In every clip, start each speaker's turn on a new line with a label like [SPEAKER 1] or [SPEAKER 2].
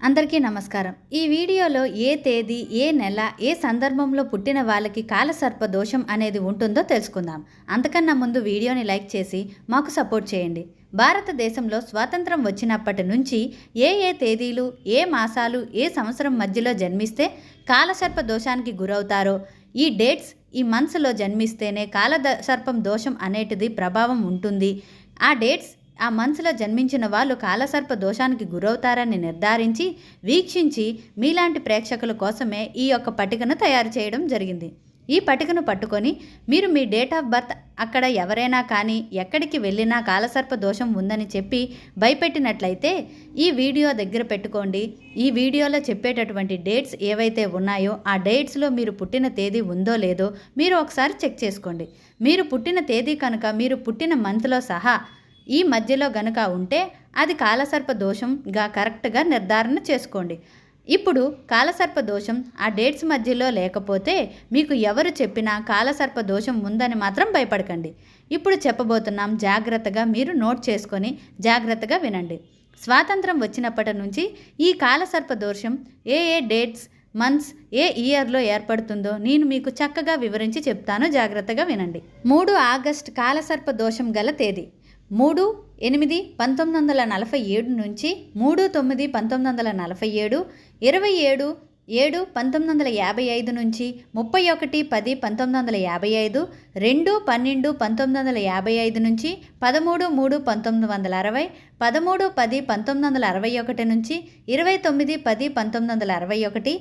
[SPEAKER 1] అందరికీ నమస్కారం. ఈ వీడియోలో ఏ తేదీ ఏ నెల ఏ సందర్భంలో పుట్టిన వాళ్ళకి కాలసర్ప దోషం అనేది ఉంటుందో తెలుసుకుందాం. అంతకన్నా ముందు వీడియోని లైక్ చేసి మాకు సపోర్ట్ చేయండి. భారతదేశంలో స్వాతంత్రం వచ్చినప్పటి నుంచి ఏ ఏ తేదీలు ఏ మాసాలు ఏ సంవత్సరం మధ్యలో జన్మిస్తే కాలసర్ప దోషానికి గురవుతారో ఈ డేట్స్ ఈ మంత్స్లో జన్మిస్తేనే కాల సర్పం దోషం అనేటిది ప్రభావం ఉంటుంది. ఆ డేట్స్ ఆ మంత్స్లో జన్మించిన వాళ్ళు కాలసర్ప దోషానికి గురవుతారని నిర్ధారించి వీక్షించి మీలాంటి ప్రేక్షకుల కోసమే ఈ యొక్క పట్టికను తయారు చేయడం జరిగింది. ఈ పట్టికను పట్టుకొని మీరు మీ డేట్ ఆఫ్ బర్త్ అక్కడ ఎవరైనా కానీ ఎక్కడికి వెళ్ళినా కాలసర్ప దోషం ఉందని చెప్పి భయపెట్టినట్లయితే ఈ వీడియో దగ్గర పెట్టుకోండి. ఈ వీడియోలో చెప్పేటటువంటి డేట్స్ ఏవైతే ఉన్నాయో ఆ డేట్స్లో మీరు పుట్టిన తేదీ ఉందో లేదో మీరు ఒకసారి చెక్ చేసుకోండి. మీరు పుట్టిన తేదీ కనుక మీరు పుట్టిన మంత్లో సహా ఈ మధ్యలో గనుక ఉంటే అది కాలసర్ప దోషంగా కరెక్ట్గా నిర్ధారణ చేసుకోండి. ఇప్పుడు కాలసర్ప దోషం ఆ డేట్స్ మధ్యలో లేకపోతే మీకు ఎవరు చెప్పినా కాలసర్ప దోషం ఉందని మాత్రం భయపడకండి. ఇప్పుడు చెప్పబోతున్నాం జాగ్రత్తగా మీరు నోట్ చేసుకొని జాగ్రత్తగా వినండి. స్వాతంత్రం వచ్చినప్పటి నుంచి ఈ కాలసర్ప దోషం ఏ ఏ డేట్స్ మంత్స్ ఏ ఇయర్లో ఏర్పడుతుందో నేను మీకు చక్కగా వివరించి చెప్తాను జాగ్రత్తగా వినండి. మూడు ఆగస్ట్ కాలసర్ప దోషం గల తేదీ. మూడు ఎనిమిది పంతొమ్మిది వందల నలభై ఏడు నుంచి మూడు తొమ్మిది పంతొమ్మిది వందల నలభై ఏడు ఇరవై ఏడు ఏడు పంతొమ్మిది వందల యాభై ఐదు నుంచి ముప్పై ఒకటి పది పంతొమ్మిది వందల యాభై ఐదు రెండు పన్నెండు పంతొమ్మిది వందల యాభై ఐదు నుంచి పదమూడు మూడు పంతొమ్మిది వందల అరవై పదమూడు పది పంతొమ్మిది వందల అరవై ఒకటి నుంచి ఇరవై తొమ్మిది పది పంతొమ్మిది వందల అరవై ఒకటి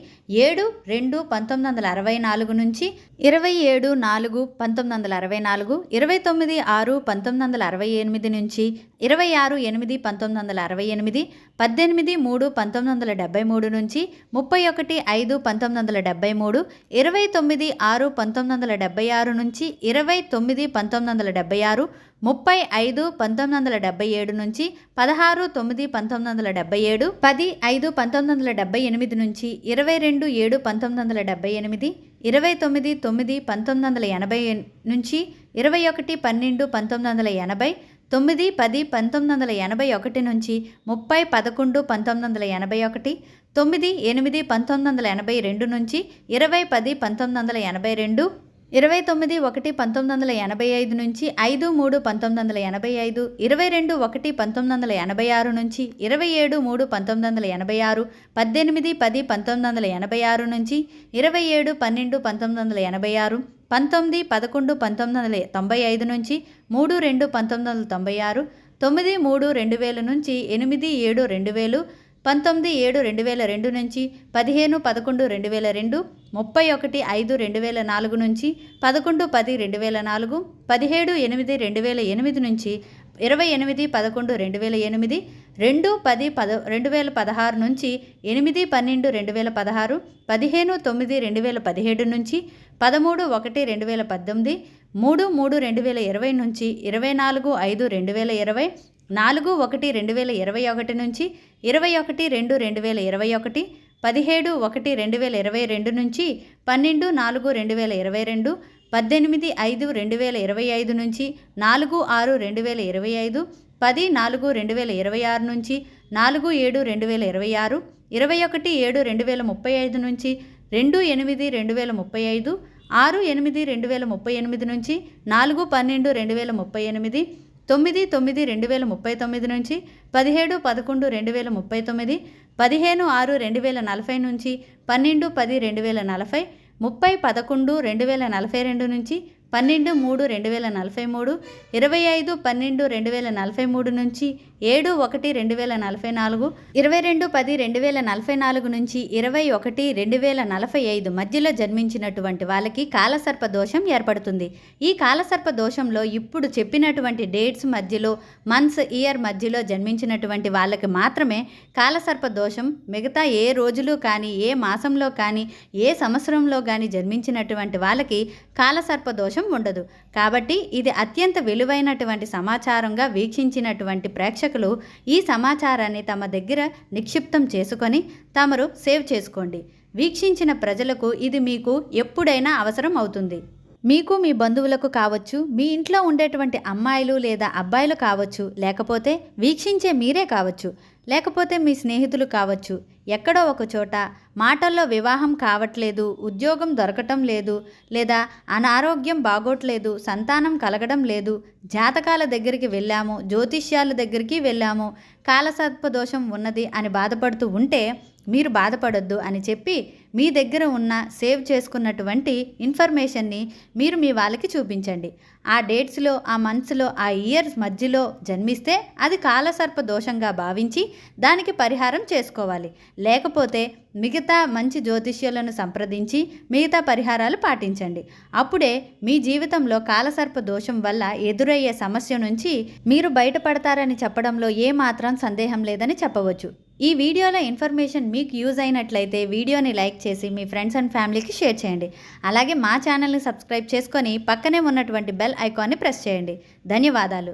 [SPEAKER 1] ఏడు రెండు పంతొమ్మిది వందల అరవై నాలుగు నుంచి ఇరవై ఏడు నాలుగు పంతొమ్మిది వందల అరవై నాలుగు ఇరవై తొమ్మిది ఆరు పంతొమ్మిది వందల అరవై ఎనిమిది నుంచి ఇరవై ఆరు ఎనిమిది పంతొమ్మిది వందల అరవై ఎనిమిది పద్దెనిమిది మూడు పంతొమ్మిది వందల డెబ్బై మూడు నుంచి ముప్పై ఒకటి ఐదు పంతొమ్మిది వందల డెబ్బై మూడు ఇరవై తొమ్మిది ఆరు పంతొమ్మిది వందల డెబ్బై ఆరు నుంచి ఇరవై తొమ్మిది పంతొమ్మిది వందల డెబ్బై ఆరు ముప్పై ఐదు పంతొమ్మిది వందల డెబ్బై ఏడు నుంచి పదహారు తొమ్మిది పంతొమ్మిది వందల డెబ్బై ఏడు పది ఐదు పంతొమ్మిది వందల డెబ్బై ఎనిమిది నుంచి ఇరవై రెండు ఏడు పంతొమ్మిది వందల డెబ్బై ఎనిమిది ఇరవై తొమ్మిది తొమ్మిది పంతొమ్మిది వందల ఎనభై నుంచి ఇరవై ఒకటి పన్నెండు పంతొమ్మిది వందల ఎనభై తొమ్మిది పది పంతొమ్మిది వందల ఎనభై ఒకటి నుంచి ముప్పై పదకొండు పంతొమ్మిది వందల ఎనభై ఒకటి తొమ్మిది ఎనిమిది పంతొమ్మిది వందల ఎనభై రెండు నుంచి ఇరవై పది పంతొమ్మిది వందల ఎనభై రెండు ఇరవై తొమ్మిది ఒకటి పంతొమ్మిది వందల ఎనభై ఐదు నుంచి ఐదు మూడు పంతొమ్మిది వందల ఎనభై ఐదు ఇరవై రెండు ఒకటి పంతొమ్మిది వందల ఎనభై ఆరు నుంచి ఇరవై ఏడు మూడు పంతొమ్మిది వందల ఎనభై ఆరు పద్దెనిమిది పది పంతొమ్మిది వందల ఎనభై ఆరు నుంచి ఇరవై ఏడు పన్నెండు పంతొమ్మిది వందల ఎనభై ఆరు పంతొమ్మిది పదకొండు పంతొమ్మిది వందల తొంభై ఐదు నుంచి మూడు రెండు పంతొమ్మిది వందల తొంభై ఆరు తొమ్మిది మూడు రెండు వేల నుంచి ఎనిమిది ఏడు రెండు వేలు పంతొమ్మిది ఏడు రెండు వేల రెండు నుంచి పదిహేను పదకొండు రెండు వేల రెండు ముప్పై ఒకటి ఐదు రెండు వేల నాలుగు నుంచి పదకొండు పది రెండు వేల నాలుగు పదిహేడు ఎనిమిది రెండు వేల ఎనిమిది నుంచి ఇరవై ఎనిమిది పదకొండు రెండు వేల ఎనిమిది రెండు పది పద రెండు వేల పదహారు నుంచి ఎనిమిది పన్నెండు రెండు వేల పదహారు పదిహేను తొమ్మిది రెండు వేల పదిహేడు నుంచి పదమూడు ఒకటి రెండు వేల పద్దెనిమిది మూడు మూడు రెండు వేల ఇరవై నుంచి ఇరవై నాలుగు ఐదు రెండు వేల ఇరవై నాలుగు ఒకటి రెండు వేల ఇరవై ఒకటి నుంచి ఇరవై ఒకటి రెండు రెండు వేల ఇరవై ఒకటి పదిహేడు ఒకటి రెండు వేల ఇరవై రెండు నుంచి పన్నెండు నాలుగు రెండు వేల ఇరవై రెండు పద్దెనిమిది ఐదు రెండు వేల ఇరవై ఐదు నుంచి నాలుగు ఆరు రెండు వేల ఇరవై ఐదు పది నాలుగు రెండు వేల ఇరవై ఆరు నుంచి నాలుగు ఏడు రెండు వేల ఇరవై ఆరు ఇరవై ఒకటి ఏడు రెండు వేల ముప్పై ఐదు నుంచి రెండు ఎనిమిది రెండు వేల ముప్పై ఐదు ఆరు ఎనిమిది రెండు వేల ముప్పై ఎనిమిది నుంచి నాలుగు పన్నెండు రెండు వేల ముప్పై ఎనిమిది తొమ్మిది తొమ్మిది రెండు వేల ముప్పై తొమ్మిది నుంచి పదిహేడు పదకొండు రెండు వేల ముప్పై తొమ్మిది పదిహేను ఆరు రెండు వేల నలభై నుంచి పన్నెండు పది రెండు వేల నలభై ముప్పై పదకొండు రెండు వేల నలభై రెండు నుంచి పన్నెండు మూడు రెండు వేల నలభై మూడు ఇరవై ఐదు పన్నెండు రెండు వేల నలభై మూడు నుంచి ఏడు ఒకటి రెండు వేల నలభై నాలుగు ఇరవై రెండు పది రెండు వేల నలభై నాలుగు నుంచి ఇరవై ఒకటి రెండు వేల నలభై ఐదు మధ్యలో జన్మించినటువంటి వాళ్ళకి కాలసర్ప దోషం ఏర్పడుతుంది. ఈ కాలసర్ప దోషంలో ఇప్పుడు చెప్పినటువంటి డేట్స్ మధ్యలో మంత్స్ ఇయర్ మధ్యలో జన్మించినటువంటి వాళ్ళకి మాత్రమే కాలసర్ప దోషం మిగతా ఏ రోజులు కానీ ఏ మాసంలో కానీ ఏ సంవత్సరంలో కానీ జన్మించినటువంటి వాళ్ళకి కాలసర్ప దోషం ఉండదు. కాబట్టి ఇది అత్యంత విలువైనటువంటి సమాచారంగా వీక్షించినటువంటి ప్రేక్షకులు ఈ సమాచారాన్ని తమ దగ్గర నిక్షిప్తం చేసుకొని తమరు సేవ్ చేసుకోండి. వీక్షించిన ప్రజలకు ఇది మీకు ఎప్పుడైనా అవసరం అవుతుంది. మీకు మీ బంధువులకు కావచ్చు మీ ఇంట్లో ఉండేటువంటి అమ్మాయిలు లేదా అబ్బాయిలు కావచ్చు లేకపోతే వీక్షించే మీరే కావచ్చు లేకపోతే మీ స్నేహితులు కావచ్చు ఎక్కడో ఒక చోట మాటల్లో వివాహం కావట్లేదు ఉద్యోగం దొరకటం లేదు లేదా అనారోగ్యం బాగోట్లేదు సంతానం కలగడం లేదు జాతకాల దగ్గరికి వెళ్ళాము జ్యోతిష్యాల దగ్గరికి వెళ్ళాము కాలసర్ప దోషం ఉన్నది అని బాధపడుతూ ఉంటే మీరు బాధపడొద్దు అని చెప్పి మీ దగ్గర ఉన్న సేవ్ చేసుకున్నటువంటి ఇన్ఫర్మేషన్ని మీరు మీ వాళ్ళకి చూపించండి. ఆ డేట్స్లో ఆ మంత్స్లో ఆ ఇయర్స్ మధ్యలో జన్మిస్తే అది కాలసర్ప దోషంగా భావించి దానికి పరిహారం చేసుకోవాలి. లేకపోతే మిగతా మంచి జ్యోతిష్యులను సంప్రదించి మిగతా పరిహారాలు పాటించండి. అప్పుడే మీ జీవితంలో కాలసర్ప దోషం వల్ల ఎదురయ్యే సమస్య నుంచి మీరు బయటపడతారని చెప్పడంలో ఏమాత్రం సందేహం లేదని చెప్పవచ్చు. ఈ వీడియోలో ఇన్ఫర్మేషన్ మీకు యూజ్ అయినట్లయితే వీడియోని లైక్ చేసి మీ ఫ్రెండ్స్ అండ్ ఫ్యామిలీకి షేర్ చేయండి. అలాగే మా ఛానల్ని సబ్స్క్రైబ్ చేసుకొని పక్కనే ఉన్నటువంటి బెల్ ఐకాన్ని ప్రెస్ చేయండి. ధన్యవాదాలు.